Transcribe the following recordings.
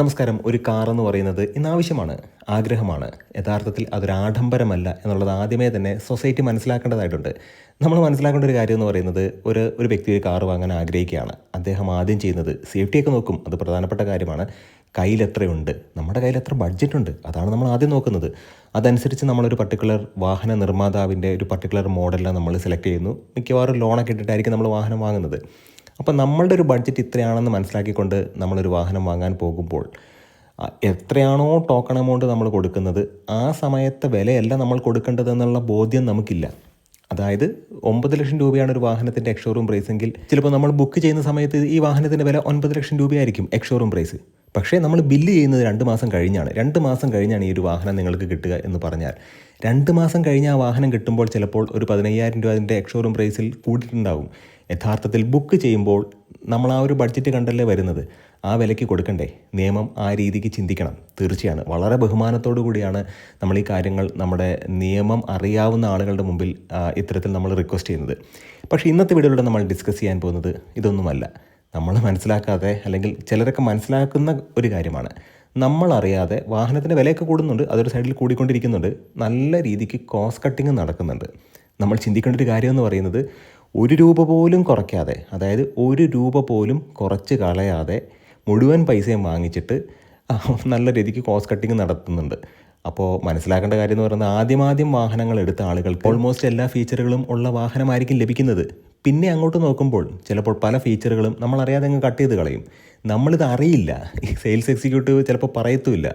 നമസ്കാരം. ഒരു കാർ എന്ന് പറയുന്നത് ഇന്ന് ആവശ്യമാണ് ആഗ്രഹമാണ്. യഥാർത്ഥത്തിൽ അതൊരു ആഡംബരമല്ല എന്നുള്ളത് ആദ്യമേ തന്നെ സൊസൈറ്റി മനസ്സിലാക്കേണ്ടതായിട്ടുണ്ട്. നമ്മൾ മനസ്സിലാക്കേണ്ട ഒരു കാര്യം എന്ന് പറയുന്നത് ഒരു ഒരു വ്യക്തി ഒരു കാർ വാങ്ങാൻ ആഗ്രഹിക്കുകയാണ്. അദ്ദേഹം ആദ്യം ചെയ്യുന്നത് സേഫ്റ്റിയൊക്കെ നോക്കും. അത് പ്രധാനപ്പെട്ട കാര്യമാണ്. കയ്യിൽ എത്രയുണ്ട്? നമ്മുടെ കയ്യിൽ എത്ര ബഡ്ജറ്റ് ഉണ്ട്? അതാണ് നമ്മൾ ആദ്യം നോക്കുന്നത്. അതനുസരിച്ച് നമ്മളൊരു പർട്ടിക്കുലർ വാഹന നിർമ്മാതാവിന്റെ ഒരു പർട്ടിക്കുലർ മോഡലിനെ നമ്മൾ സെലക്ട് ചെയ്യുന്നു. മിക്കവാറും ലോണൊക്കെ ഇട്ടിട്ടായിരിക്കും നമ്മൾ വാഹനം വാങ്ങുന്നത്. അപ്പോൾ നമ്മളുടെ ഒരു ബഡ്ജറ്റ് ഇത്രയാണെന്ന് മനസ്സിലാക്കിക്കൊണ്ട് നമ്മളൊരു വാഹനം വാങ്ങാൻ പോകുമ്പോൾ എത്രയാണോ ടോക്കൺ എമൗണ്ട് നമ്മൾ കൊടുക്കുന്നത് ആ സമയത്തെ വിലയല്ല നമ്മൾ കൊടുക്കേണ്ടതെന്നുള്ള ബോധ്യം നമുക്കില്ല. അതായത് ഒമ്പത് ലക്ഷം രൂപയാണ് ഒരു വാഹനത്തിന്റെ എക്സ്ഷോറൂം പ്രൈസ് എങ്കിൽ ചിലപ്പോൾ നമ്മൾ ബുക്ക് ചെയ്യുന്ന സമയത്ത് ഈ വാഹനത്തിന്റെ വില ഒൻപത് ലക്ഷം രൂപയായിരിക്കും എക്സ്ഷോറൂം പ്രൈസ് പക്ഷേ നമ്മൾ ബില്ല് ചെയ്യുന്നത് രണ്ട് മാസം കഴിഞ്ഞാണ്. രണ്ട് മാസം കഴിഞ്ഞാണ് ഈ ഒരു വാഹനം നിങ്ങൾക്ക് കിട്ടുക എന്ന് പറഞ്ഞാൽ. രണ്ട് മാസം കഴിഞ്ഞ് ആ വാഹനം കിട്ടുമ്പോൾ ചിലപ്പോൾ ഒരു പതിനയ്യായിരം രൂപ അതിന്റെ എക്സ്ഷോറൂം പ്രൈസിൽ കൂടിയിട്ടുണ്ടാവും. യഥാർത്ഥത്തിൽ ബുക്ക് ചെയ്യുമ്പോൾ നമ്മൾ ആ ഒരു ബഡ്ജറ്റ് കണ്ടല്ലേ വരുന്നത്? ആ വിലയ്ക്ക് കൊടുക്കണ്ടേ? നിയമം ആ രീതിക്ക് ചിന്തിക്കണം. തീർച്ചയാണ്. വളരെ ബഹുമാനത്തോടു കൂടിയാണ് നമ്മൾ ഈ കാര്യങ്ങൾ നമ്മുടെ നിയമം അറിയാവുന്ന ആളുകളുടെ മുമ്പിൽ ഇത്തരത്തിൽ നമ്മൾ റിക്വസ്റ്റ് ചെയ്യുന്നത്. പക്ഷേ ഇന്നത്തെ വീഡിയോയിലൂടെ നമ്മൾ ഡിസ്കസ് ചെയ്യാൻ പോകുന്നത് ഇതൊന്നുമല്ല. നമ്മൾ മനസ്സിലാക്കാതെ അല്ലെങ്കിൽ ചിലരൊക്കെ മനസ്സിലാക്കുന്ന ഒരു കാര്യമാണ്. നമ്മൾ അറിയാതെ വാഹനത്തിന്റെ വിലയൊക്കെ കൂടുന്നുണ്ട്. അതൊരു സൈഡിൽ കൂടിക്കൊണ്ടിരിക്കുന്നുണ്ട്. നല്ല രീതിക്ക് കോസ്റ്റ് കട്ടിങ് നടക്കുന്നുണ്ട്. നമ്മൾ ചിന്തിക്കേണ്ട ഒരു കാര്യം എന്ന് പറയുന്നത് ഒരു രൂപ പോലും കുറയ്ക്കാതെ അതായത് ഒരു രൂപ പോലും കുറച്ച് കളയാതെ മുഴുവൻ പൈസയും വാങ്ങിച്ചിട്ട് നല്ല രീതിക്ക് കോസ്റ്റ് കട്ടിങ് നടത്തുന്നുണ്ട്. അപ്പോൾ മനസ്സിലാക്കേണ്ട കാര്യം എന്ന് പറയുന്നത് ആദ്യമാദ്യം വാഹനങ്ങൾ എടുത്ത ആളുകൾക്ക് ഓൾമോസ്റ്റ് എല്ലാ ഫീച്ചറുകളും ഉള്ള വാഹനമായിരിക്കും ലഭിക്കുന്നത്. പിന്നെ അങ്ങോട്ട് നോക്കുമ്പോൾ ചിലപ്പോൾ പല ഫീച്ചറുകളും നമ്മളറിയാതെ അങ്ങ് കട്ട് ചെയ്ത് കളയും. നമ്മളിത് അറിയില്ല. സെയിൽസ് എക്സിക്യൂട്ടീവ് ചിലപ്പോൾ പറയത്തുമില്ല.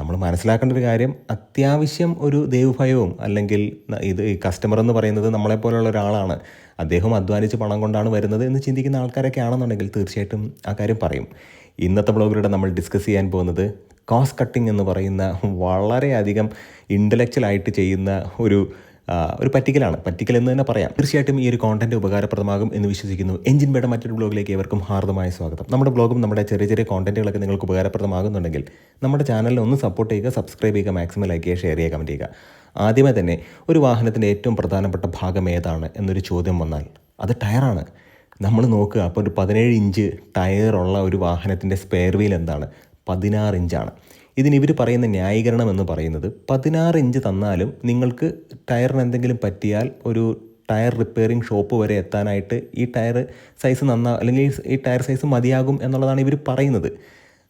നമ്മൾ മനസ്സിലാക്കേണ്ട ഒരു കാര്യം അത്യാവശ്യം ഒരു ദൈവഭയവും അല്ലെങ്കിൽ ഇത് ഈ കസ്റ്റമർ എന്ന് പറയുന്നത് നമ്മളെപ്പോലുള്ള ഒരാളാണ്. അദ്ദേഹം അധ്വാനിച്ച് പണം കൊണ്ടാണ് വരുന്നത് എന്ന് ചിന്തിക്കുന്ന ആൾക്കാരൊക്കെ ആണെന്നുണ്ടെങ്കിൽ തീർച്ചയായിട്ടും ആ കാര്യം പറയും. ഇന്നത്തെ ബ്ലോഗിലൂടെ നമ്മൾ ഡിസ്കസ് ചെയ്യാൻ പോകുന്നത് കോസ്റ്റ് കട്ടിംഗ് എന്ന് പറയുന്ന വളരെയധികം ഇന്റലക്ച്വൽ ആയിട്ട് ചെയ്യുന്ന ഒരു ഒരു പറ്റിക്കലാണ്. പറ്റിക്കൽ എന്ന് തന്നെ പറയാം. തീർച്ചയായിട്ടും ഈ ഒരു കോണ്ടന്റ് ഉപകാരപ്രദമാകും എന്ന് വിശ്വസിക്കുന്നു. എഞ്ചിൻ ബേഡ മറ്റൊരു ബ്ലോഗിലേക്ക് ഏവർക്കും ഹാർദമായ സ്വാഗതം. നമ്മുടെ ബ്ലോഗും നമ്മുടെ ചെറിയ ചെറിയ കോണ്ടന്റുകളൊക്കെ നിങ്ങൾക്ക് ഉപകാരപ്രദമാകുന്നുണ്ടെങ്കിൽ നമ്മുടെ ചാനലിൽ ഒന്ന് സപ്പോർട്ട് ചെയ്യുക സബ്സ്ക്രൈബ് ചെയ്യുക മാക്സിമം ലൈക്ക് ചെയ്യുക ഷെയർ ചെയ്യുക കമന്റ് ചെയ്യുക. ആദ്യമേ തന്നെ ഒരു വാഹനത്തിന്റെ ഏറ്റവും പ്രധാനപ്പെട്ട ഭാഗം ഏതാണ് എന്നൊരു ചോദ്യം വന്നാൽ അത് ടയറാണ് നമ്മൾ നോക്കുക അപ്പോൾ ഒരു പതിനേഴ് ഇഞ്ച് ടയറുള്ള ഒരു വാഹനത്തിന്റെ സ്പെയർ വീൽ എന്താണ്? പതിനാറ് ഇഞ്ചാണ് ഇതിന് ഇവർ പറയുന്ന ന്യായീകരണം എന്ന് പറയുന്നത് പതിനാറ് ഇഞ്ച് തന്നാലും നിങ്ങൾക്ക് ടയറിന് എന്തെങ്കിലും പറ്റിയാൽ ഒരു ടയർ റിപ്പയറിംഗ് ഷോപ്പ് വരെ എത്താനായിട്ട് ഈ ടയർ സൈസ് നന്നാ അല്ലെങ്കിൽ ഈ- ടയർ സൈസ് മതിയാകും എന്നുള്ളതാണ് ഇവർ പറയുന്നത്.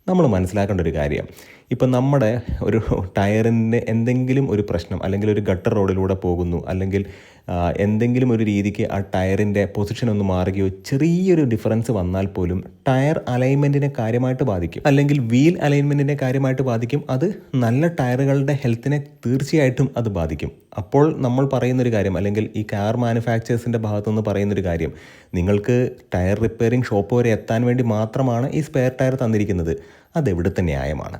നമ്മൾ മനസ്സിലാക്കേണ്ട ഒരു കാര്യം. ഇപ്പം നമ്മുടെ ഒരു ടയറിന്റെ എന്തെങ്കിലും ഒരു പ്രശ്നം അല്ലെങ്കിൽ ഒരു ഗട്ടർ റോഡിലൂടെ പോകുന്നു അല്ലെങ്കിൽ എന്തെങ്കിലും ഒരു രീതിക്ക് ആ ടയറിന്റെ പൊസിഷൻ ഒന്ന് മാറുകയോ ചെറിയൊരു ഡിഫറൻസ് വന്നാൽ പോലും ടയർ അലൈൻമെന്റിനെ കാര്യമായിട്ട് ബാധിക്കും. അല്ലെങ്കിൽ വീൽ അലൈൻമെന്റിനെ കാര്യമായിട്ട് ബാധിക്കും. അത് നല്ല ടയറുകളുടെ ഹെൽത്തിനെ തീർച്ചയായിട്ടും അത് ബാധിക്കും. അപ്പോൾ നമ്മൾ പറയുന്നൊരു കാര്യം അല്ലെങ്കിൽ ഈ കാർ മാനുഫാക്ചേഴ്സിന്റെ ഭാഗത്തുനിന്ന് പറയുന്നൊരു കാര്യം നിങ്ങൾക്ക് ടയർ റിപ്പയറിംഗ് ഷോപ്പ് വരെ എത്താൻ വേണ്ടി മാത്രമാണ് ഈ സ്പെയർ ടയർ തന്നിരിക്കുന്നത്. അതെവിടുത്തെ ന്യായമാണ്?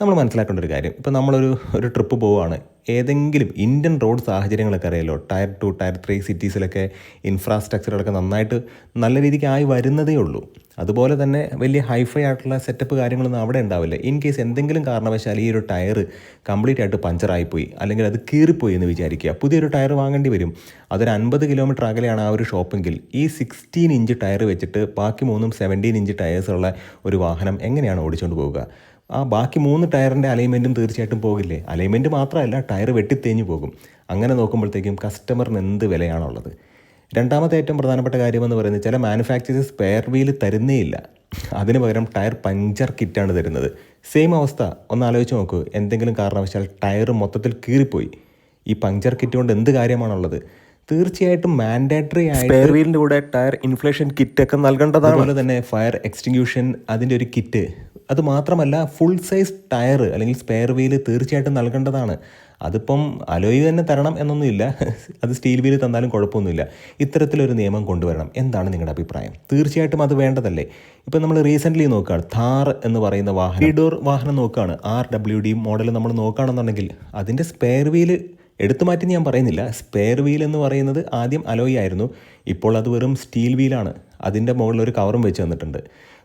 നമ്മൾ മനസ്സിലാക്കേണ്ട ഒരു കാര്യം ഇപ്പോൾ നമ്മളൊരു ഒരു ട്രിപ്പ് പോവുകയാണ് ഏതെങ്കിലും ഇന്ത്യൻ റോഡ് സാഹചര്യങ്ങളൊക്കെ അറിയാലോ. ടയർ ടു ടയർ ത്രീ സിറ്റീസിലൊക്കെ ഇൻഫ്രാസ്ട്രക്ചറുകളൊക്കെ നന്നായിട്ട് നല്ല രീതിക്ക് ആയി വരുന്നതേ ഉള്ളൂ. അതുപോലെ തന്നെ വലിയ ഹൈഫൈ ആയിട്ടുള്ള സെറ്റപ്പ് കാര്യങ്ങളൊന്നും അവിടെ ഉണ്ടാവില്ല. ഇൻ കേസ് എന്തെങ്കിലും കാരണവശാൽ ഈ ഒരു ടയർ കംപ്ലീറ്റ് ആയിട്ട് പഞ്ചറായിപ്പോയി അല്ലെങ്കിൽ അത് കീറിപ്പോയി എന്ന് വിചാരിക്കുക പുതിയൊരു ടയർ വാങ്ങേണ്ടി വരും. അതൊരു അൻപത് കിലോമീറ്റർ അകലെയാണ് ആ ഒരു ഷോപ്പെങ്കിൽ ഈ സിക്സ്റ്റീൻ ഇഞ്ച് ടയർ വെച്ചിട്ട് ബാക്കി മൂന്നും സെവന്റീൻ ഇഞ്ച് ടയേഴ്സുള്ള ഒരു വാഹനം എങ്ങനെയാണ് ഓടിച്ചുകൊണ്ട് പോവുക? ആ ബാക്കി മൂന്ന് ടയറിന്റെ അലൈൻമെന്റും തീർച്ചയായിട്ടും പോകില്ലേ? അലൈൻമെന്റ് മാത്രമല്ല ടയർ വെട്ടിത്തേഞ്ഞ് പോകും. അങ്ങനെ നോക്കുമ്പോഴത്തേക്കും കസ്റ്റമറിന് എന്ത് വിലയാണുള്ളത്? രണ്ടാമത്തെ ഏറ്റവും പ്രധാനപ്പെട്ട കാര്യമെന്ന് പറയുന്നത് ചില മാനുഫാക്ചറേഴ്സ് സ്പെയർ വീൽ തരുന്നേ ഇല്ല. അതിന് പകരം ടയർ പഞ്ചർ കിറ്റാണ് തരുന്നത്. സെയിം അവസ്ഥ. ഒന്ന് ആലോചിച്ച് നോക്കൂ. എന്തെങ്കിലും കാരണവശാൽ ടയർ മൊത്തത്തിൽ കീറിപ്പോയി. ഈ പഞ്ചർ കിറ്റ് കൊണ്ട് എന്ത് കാര്യമാണുള്ളത്? തീർച്ചയായിട്ടും മാൻഡേറ്ററി ആയിട്ട് സ്പെയർ വീലിന്റെ കൂടെ ടയർ ഇൻഫ്ലേഷൻ കിറ്റ് ഒക്കെ നൽകേണ്ടതാണ്. അതുപോലെ തന്നെ ഫയർ എക്സ്റ്റിങ്ക്യൂഷൻ അതിന്റെ ഒരു കിറ്റ്. അത് മാത്രമല്ല ഫുൾ സൈസ് ടയർ അല്ലെങ്കിൽ സ്പെയർ വീൽ തീർച്ചയായിട്ടും നൽകേണ്ടതാണ്. അതിപ്പം അലോയ് തന്നെ തരണം എന്നൊന്നുമില്ല. അത് സ്റ്റീൽ വീൽ തന്നാലും കുഴപ്പമൊന്നുമില്ല. ഇത്തരത്തിലൊരു നിയമം കൊണ്ടുവരണം എന്താണ് നിങ്ങളുടെ അഭിപ്രായം. തീർച്ചയായിട്ടും അത് വേണ്ടതല്ലേ? ഇപ്പം നമ്മൾ റീസെന്റ്ലി നോക്കുകയാണ് ഥാർ എന്ന് പറയുന്ന വാഹനം. ഡോർ വാഹനം നോക്കുകയാണ് ആർ ഡബ്ല്യു ഡി മോഡൽ നമ്മൾ നോക്കുകയാണെന്നുണ്ടെങ്കിൽ അതിന്റെ സ്പെയർ വീൽ എടുത്തു മാറ്റി ഞാൻ പറയുന്നില്ല. സ്പെയർ വീൽ എന്ന് പറയുന്നത് ആദ്യം അലോയ് ആയിരുന്നു. ഇപ്പോൾ അത് വെറും സ്റ്റീൽ വീലാണ് അതിന്റെ മുകളിൽ ഒരു കവറും വെച്ച് തന്നിട്ടുണ്ട്.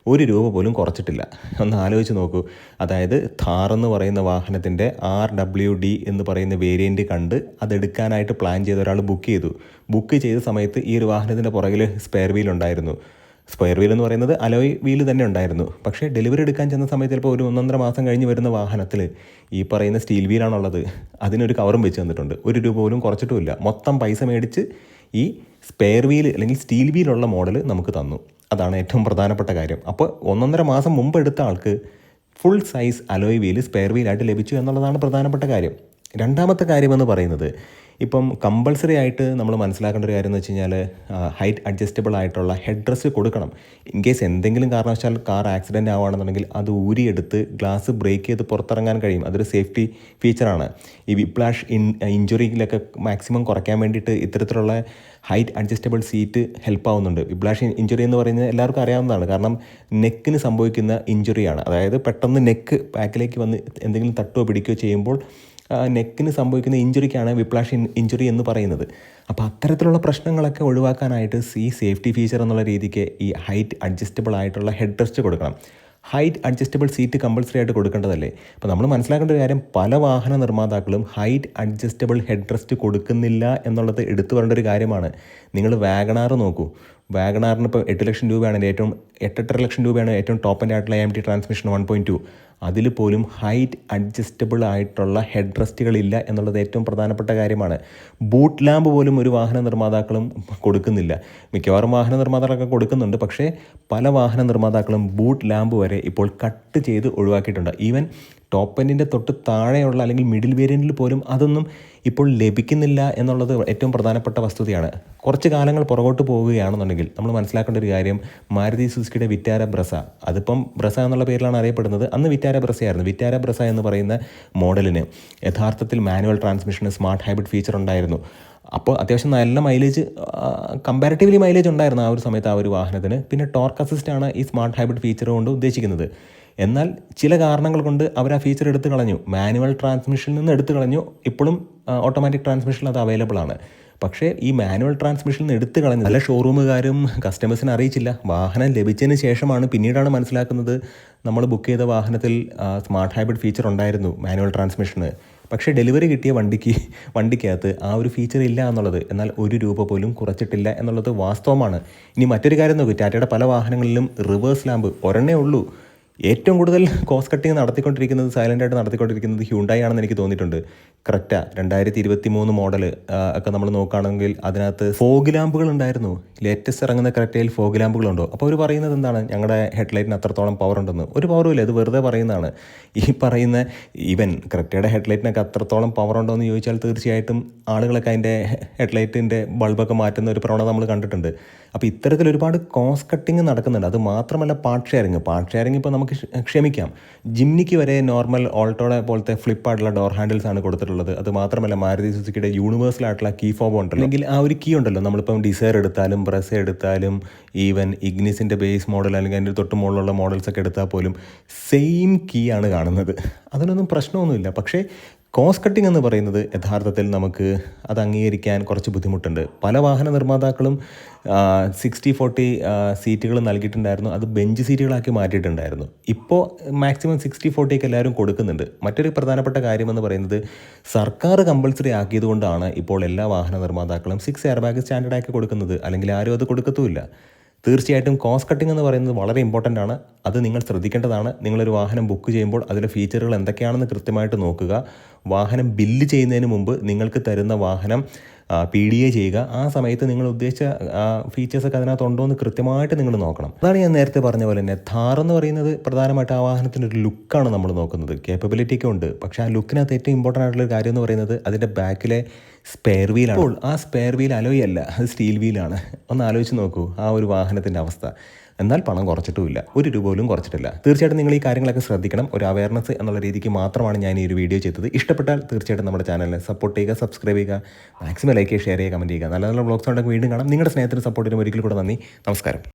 ഒരു രൂപ പോലും കുറച്ചിട്ടില്ല. ഒന്ന് ആലോചിച്ച് നോക്കൂ. അതായത് ഥാർ എന്ന് പറയുന്ന വാഹനത്തിന്റെ ആർ ഡബ്ല്യു ഡി എന്ന് പറയുന്ന വേരിയന്റ് കണ്ട് അതെടുക്കാനായിട്ട് പ്ലാൻ ചെയ്ത ഒരാൾ ബുക്ക് ചെയ്തു. ബുക്ക് ചെയ്ത സമയത്ത് ഈ ഒരു വാഹനത്തിന്റെ പുറകിൽ സ്പെയർ വീൽ ഉണ്ടായിരുന്നു. സ്പെയർ വീൽ എന്ന് പറയുന്നത് അലോയ് വീൽ തന്നെ ഉണ്ടായിരുന്നു. പക്ഷേ ഡെലിവറി എടുക്കാൻ ചെന്ന സമയത്ത് ചിലപ്പോൾ ഒരു ഒന്നൊന്നര മാസം കഴിഞ്ഞ് വരുന്ന വാഹനത്തിൽ ഈ പറയുന്ന സ്റ്റീൽ വീലാണുള്ളത് അതിനൊരു കവറും വെച്ച് തന്നിട്ടുണ്ട്. ഒരു രൂപ പോലും കുറച്ചിട്ടുമില്ല. മൊത്തം പൈസ മേടിച്ച് ഈ സ്പെയർ വീൽ അല്ലെങ്കിൽ സ്റ്റീൽ വീലുള്ള മോഡൽ നമുക്ക് തന്നു. അതാണ് ഏറ്റവും പ്രധാനപ്പെട്ട കാര്യം. അപ്പോൾ ഒന്നൊന്നര മാസം മുമ്പ് എടുത്ത ആൾക്ക് full size alloy wheel spare വീലായിട്ട് ലഭിച്ചു എന്നുള്ളതാണ് പ്രധാനപ്പെട്ട കാര്യം. രണ്ടാമത്തെ കാര്യമെന്ന് പറയുന്നത് ഇപ്പം കമ്പൾസറി ആയിട്ട് നമ്മൾ മനസ്സിലാക്കേണ്ട ഒരു കാര്യം എന്ന് വെച്ച് കഴിഞ്ഞാൽ ഹൈറ്റ് അഡ്ജസ്റ്റബിൾ ആയിട്ടുള്ള ഹെഡ് ഡ്രസ്സ് കൊടുക്കണം. ഇൻ കേസ് എന്തെങ്കിലും കാരണവശാൽ കാർ ആക്സിഡന്റ് ആവുകയാണെന്നുണ്ടെങ്കിൽ അത് ഊരിയെടുത്ത് ഗ്ലാസ് ബ്രേക്ക് ചെയ്ത് പുറത്തിറങ്ങാൻ കഴിയും. അതൊരു സേഫ്റ്റി ഫീച്ചറാണ് ഈ വിപ്ലാഷ് ഇൻ ഇഞ്ചുറിയിലൊക്കെ മാക്സിമം കുറയ്ക്കാൻ വേണ്ടിയിട്ട് ഇത്തരത്തിലുള്ള ഹൈറ്റ് അഡ്ജസ്റ്റബിൾ സീറ്റ് ഹെൽപ്പ് ആവുന്നുണ്ട്. വിപ്ലാഷ് ഇഞ്ചുറി എന്ന് പറയുന്നത് എല്ലാവർക്കും അറിയാവുന്നതാണ്. കാരണം നെക്കിന് സംഭവിക്കുന്ന ഇഞ്ചുറിയാണ് അതായത് പെട്ടെന്ന് നെക്ക് ബാക്കിലേക്ക് വന്ന് എന്തെങ്കിലും തട്ടോ പിടിക്കുകയോ ചെയ്യുമ്പോൾ നെക്കിന് സംഭവിക്കുന്ന ഇഞ്ചുറിക്കാണ് വിപ്ലാഷ് ഇഞ്ചുറി എന്ന് പറയുന്നത്. അപ്പോൾ അത്തരത്തിലുള്ള പ്രശ്നങ്ങളൊക്കെ ഒഴിവാക്കാനായിട്ട് ഈ സേഫ്റ്റി ഫീച്ചർ എന്നുള്ള രീതിക്ക് ഈ ഹൈറ്റ് അഡ്ജസ്റ്റബിൾ ആയിട്ടുള്ള ഹെഡ് റെസ്റ്റ് കൊടുക്കണം. ഹൈറ്റ് അഡ്ജസ്റ്റബിൾ സീറ്റ് കമ്പൾസറി ആയിട്ട് കൊടുക്കേണ്ടതല്ലേ? അപ്പോൾ നമ്മൾ മനസ്സിലാക്കേണ്ട ഒരു കാര്യം പല വാഹന നിർമ്മാതാക്കളും ഹൈറ്റ് അഡ്ജസ്റ്റബിൾ ഹെഡ് റെസ്റ്റ് കൊടുക്കുന്നില്ല എന്നുള്ളത് എടുത്തു പറയേണ്ട ഒരു കാര്യമാണ്. നിങ്ങൾ വാഗണാർ നോക്കൂ. വാഗണാറിന് ഇപ്പോൾ എട്ട് ലക്ഷം രൂപയാണ് ഏറ്റവും എട്ടെട്ടര ലക്ഷം രൂപയാണ് ഏറ്റവും ടോപ്പ് ആൻഡ് ആയിട്ടുള്ള M T transmission one point two അതിൽ പോലും ഹൈറ്റ് അഡ്ജസ്റ്റബിൾ ആയിട്ടുള്ള ഹെഡ് റെസ്റ്റുകളില്ല എന്നുള്ളത് ഏറ്റവും പ്രധാനപ്പെട്ട കാര്യമാണ്. ബൂട്ട് ലാമ്പ് പോലും ഒരു വാഹന നിർമ്മാതാക്കളും കൊടുക്കുന്നില്ല. മിക്കവാറും വാഹന നിർമ്മാതാക്കളൊക്കെ കൊടുക്കുന്നുണ്ട്. പക്ഷേ പല വാഹന നിർമ്മാതാക്കളും ബൂട്ട് ലാമ്പ് വരെ ഇപ്പോൾ കട്ട് ചെയ്ത് ഒഴിവാക്കിയിട്ടുണ്ട്. ഈവൻ ടോപ്പ് എൻഡിന്റെ തൊട്ട് താഴെയുള്ള അല്ലെങ്കിൽ മിഡിൽ വേരിയന്റിൽ പോലും അതൊന്നും ഇപ്പോൾ ലഭിക്കുന്നില്ല എന്നുള്ളത് ഏറ്റവും പ്രധാനപ്പെട്ട വസ്തുതയാണ്. കുറച്ച് കാലങ്ങൾ പുറകോട്ട് പോവുകയാണെന്നുണ്ടെങ്കിൽ നമ്മൾ മനസ്സിലാക്കേണ്ട ഒരു കാര്യം മാരുതി സുസുക്കിയുടെ വിറ്റാര ബ്രസ. അതിപ്പം ബ്രസ എന്നുള്ള പേരിലാണ് അറിയപ്പെടുന്നത്. അന്ന് വിറ്റാര ബ്രസയായിരുന്നു. വിറ്റാര ബ്രസ എന്ന് പറയുന്ന മോഡലിന് യഥാർത്ഥത്തിൽ മാനുവൽ ട്രാൻസ്മിഷന് സ്മാർട്ട് ഹൈബ്രിഡ് ഫീച്ചർ ഉണ്ടായിരുന്നു. അപ്പോൾ അത്യാവശ്യം നല്ല മൈലേജ് കമ്പാരിറ്റീവ്ലി മൈലേജ് ഉണ്ടായിരുന്നു ആ ഒരു സമയത്ത് ആ ഒരു വാഹനത്തിന്. പിന്നെ ടോർക്ക് അസിസ്റ്റ് ആണ് ഈ സ്മാർട്ട് ഹൈബ്രിഡ് ഫീച്ചർ കൊണ്ട് ഉദ്ദേശിക്കുന്നത്. എന്നാൽ ചില കാരണങ്ങൾ കൊണ്ട് അവർ ആ ഫീച്ചർ എടുത്തു കളഞ്ഞു. മാനുവൽ ട്രാൻസ്മിഷനിൽ നിന്ന് എടുത്തു കളഞ്ഞു. ഇപ്പോഴും ഓട്ടോമാറ്റിക് ട്രാൻസ്മിഷനിൽ അത് അവൈലബിൾ ആണ്. പക്ഷേ ഈ മാനുവൽ ട്രാൻസ്മിഷനിൽ നിന്ന് എടുത്തു കളഞ്ഞു പല ഷോറൂമുകാരും കസ്റ്റമേഴ്സിനെ അറിയിച്ചില്ല. വാഹനം ലഭിച്ചതിന് ശേഷമാണ് പിന്നീടാണ് മനസ്സിലാക്കുന്നത് നമ്മൾ ബുക്ക് ചെയ്ത വാഹനത്തിൽ സ്മാർട്ട് ഹൈബ്രിഡ് ഫീച്ചർ ഉണ്ടായിരുന്നു മാനുവൽ ട്രാൻസ്മിഷന് പക്ഷേ ഡെലിവറി കിട്ടിയ വണ്ടിക്ക് വണ്ടിക്കകത്ത് ആ ഒരു ഫീച്ചർ ഇല്ല എന്നുള്ളത്. എന്നാൽ ഒരു രൂപ പോലും കുറച്ചിട്ടില്ല എന്നുള്ളത് വാസ്തവമാണ്. ഇനി മറ്റൊരു കാര്യം നോക്കൂ. ടാറ്റയുടെ പല വാഹനങ്ങളിലും റിവേഴ്സ് ലാമ്പ് ഒരെണ്ണേ ഉള്ളൂ. ഏറ്റവും കൂടുതൽ കോസ്റ്റ് കട്ടിങ് നടത്തിക്കൊണ്ടിരിക്കുന്നത് സൈലന്റായിട്ട് നടത്തിക്കൊണ്ടിരിക്കുന്നത് ഹ്യൂണ്ടായി ആണെന്ന് എനിക്ക് തോന്നിയിട്ടുണ്ട്. ക്രെറ്റ രണ്ടായിരത്തി ഇരുപത്തി മൂന്ന് മോഡൽ ഒക്കെ നമ്മൾ നോക്കുകയാണെങ്കിൽ അതിനകത്ത് ഫോഗ് ലാമ്പുകൾ ഉണ്ടായിരുന്നു. ലേറ്റസ്റ്റ് ഇറങ്ങുന്ന ക്രെറ്റയിൽ ഫോഗ് ലാമ്പുകളുണ്ടോ അപ്പോൾ അവർ പറയുന്നത് എന്താണ്? ഞങ്ങളുടെ ഹെഡ്ലൈറ്റിന് അത്രത്തോളം പവർ ഉണ്ടെന്ന്. ഒരു പവറും ഇല്ല ഇത് വെറുതെ പറയുന്നതാണ്. ഈ പറയുന്ന ഈവൻ ക്രെറ്റയുടെ ഹെഡ്ലൈറ്റിനൊക്കെ അത്രത്തോളം പവർ ഉണ്ടോ എന്ന് ചോദിച്ചാൽ തീർച്ചയായിട്ടും ആളുകളൊക്കെ അതിന്റെ ഹെഡ്ലൈറ്റിന്റെ ബൾബൊക്കെ മാറ്റുന്ന ഒരു പ്രവണത നമ്മൾ കണ്ടിട്ടുണ്ട്. അപ്പോൾ ഇത്തരത്തിൽ ഒരുപാട് കോസ് കട്ടിങ് നടക്കുന്നുണ്ട്. അത് മാത്രമല്ല പാർട്ട് ഷെയറിങ് പാർട്ട് ഷെയറിങ് ഇപ്പോൾ നമുക്ക് ക്ഷമിക്കാം. ജിംനിക്ക് വരെ നോർമൽ ഓൾട്ടോടെ പോലത്തെ ഫ്ലിപ്പായിട്ടുള്ള ഡോർ ഹാൻഡിൽസ് ആണ് കൊടുത്തിട്ടുള്ളത്. അത് മാത്രമല്ല മാരുതി സുസുക്കിയുടെ യൂണിവേഴ്സൽ ആയിട്ടുള്ള കീ ഫോബ് ഉണ്ടല്ലോ. അല്ലെങ്കിൽ ആ ഒരു കീ ഉണ്ടല്ലോ. നമ്മളിപ്പം ഡിസയർ എടുത്താലും ബ്രസ് എടുത്താലും ഈവൻ ഇഗ്നിസിന്റെ ബേസ് മോഡൽ അല്ലെങ്കിൽ അതിന്റെ തൊട്ട് മുകളിലുള്ള മോഡൽസ് ഒക്കെ എടുത്താൽ പോലും സെയിം കീ ആണ് കാണുന്നത്. അതിനൊന്നും പ്രശ്നമൊന്നുമില്ല. പക്ഷേ കോസ്റ്റ് കട്ടിംഗ് എന്ന് പറയുന്നത് യഥാർത്ഥത്തിൽ നമുക്ക് അത് അംഗീകരിക്കാൻ കുറച്ച് ബുദ്ധിമുട്ടുണ്ട്. പല വാഹന നിർമ്മാതാക്കളും സിക്സ്റ്റി ഫോർട്ടി സീറ്റുകൾ നൽകിയിട്ടുണ്ടായിരുന്നു. അത് ബെഞ്ച് സീറ്റുകളാക്കി മാറ്റിയിട്ടുണ്ടായിരുന്നു. ഇപ്പോൾ മാക്സിമം സിക്സ്റ്റി ഫോർട്ടിക്ക് എല്ലാവരും കൊടുക്കുന്നുണ്ട്. മറ്റൊരു പ്രധാനപ്പെട്ട കാര്യമെന്ന് പറയുന്നത് സർക്കാർ കമ്പൾസറി ആക്കിയതുകൊണ്ടാണ് ഇപ്പോൾ എല്ലാ വാഹന നിർമ്മാതാക്കളും സിക്സ് എയർ ബാഗ് സ്റ്റാൻഡേർഡ് ആക്കി കൊടുക്കുന്നത്. അല്ലെങ്കിൽ ആരും അത് കൊടുക്കത്തുമില്ല. തീർച്ചയായിട്ടും കോസ്റ്റ് കട്ടിംഗ് എന്ന് പറയുന്നത് വളരെ ഇമ്പോർട്ടന്റ് ആണ്. അത് നിങ്ങൾ ശ്രദ്ധിക്കേണ്ടതാണ്. നിങ്ങളൊരു വാഹനം ബുക്ക് ചെയ്യുമ്പോൾ അതിലെ ഫീച്ചറുകൾ എന്തൊക്കെയാണെന്ന് കൃത്യമായിട്ട് നോക്കുക. വാഹനം ബില്ല് ചെയ്യുന്നതിന് മുമ്പ് നിങ്ങൾക്ക് തരുന്ന വാഹനം പി ഡി എ ചെയ്യുക. ആ സമയത്ത് നിങ്ങൾ ഉദ്ദേശിച്ച ഫീച്ചേഴ്സൊക്കെ അതിനകത്ത് ഉണ്ടോ എന്ന് കൃത്യമായിട്ട് നിങ്ങൾ നോക്കണം. അതാണ് ഞാൻ നേരത്തെ പറഞ്ഞ പോലെ തന്നെ ഥാർ എന്ന് പറയുന്നത് പ്രധാനമായിട്ട് ആ വാഹനത്തിന്റെ ഒരു ലുക്കാണ് നമ്മൾ നോക്കുന്നത്. കേപ്പബിലിറ്റി ഒക്കെ ഉണ്ട്. പക്ഷേ ആ ലുക്കിനകത്ത് ഏറ്റവും ഇമ്പോർട്ടന്റ് ആയിട്ടുള്ള കാര്യം എന്ന് പറയുന്നത് അതിന്റെ ബാക്കിലെ സ്പെയർ വീലാണ് അപ്പോൾ ആ സ്പെയർ വീൽ അലോയ് അല്ല അത് സ്റ്റീൽ വീലാണ് ഒന്ന് ആലോചിച്ച് നോക്കൂ ആ ഒരു വാഹനത്തിന്റെ അവസ്ഥ. എന്നാൽ പണം കുറച്ചിട്ടുമില്ല. ഒരു രൂപ പോലും കുറച്ചിട്ടില്ല. തീർച്ചയായിട്ടും നിങ്ങൾ ഈ കാര്യങ്ങളൊക്കെ ശ്രദ്ധിക്കണം. ഒരു അവയർനെസ് എന്നുള്ള രീതിക്ക് മാത്രമാണ് ഞാൻ ഈ ഒരു വീഡിയോ ചെയ്തത്. ഇഷ്ടപ്പെട്ടാൽ തീർച്ചയായിട്ടും നമ്മുടെ ചാനലിനെ സപ്പോർട്ട് ചെയ്യുക സബ്സ്ക്രൈബ് ചെയ്യുക മാക്സിമം ലൈക്ക് ചെയ്യുക ഷെയർ ചെയ്യുക കമന്റ് ചെയ്യുക. നല്ല നല്ല ബ്ലോഗ്സ് ഉണ്ടെങ്കിൽ വീണ്ടും കാണാം. നിങ്ങളുടെ സ്നേഹത്തിന് സപ്പോർട്ടിനും ഒരിക്കൽ കൂടെ നന്ദി. നമസ്കാരം.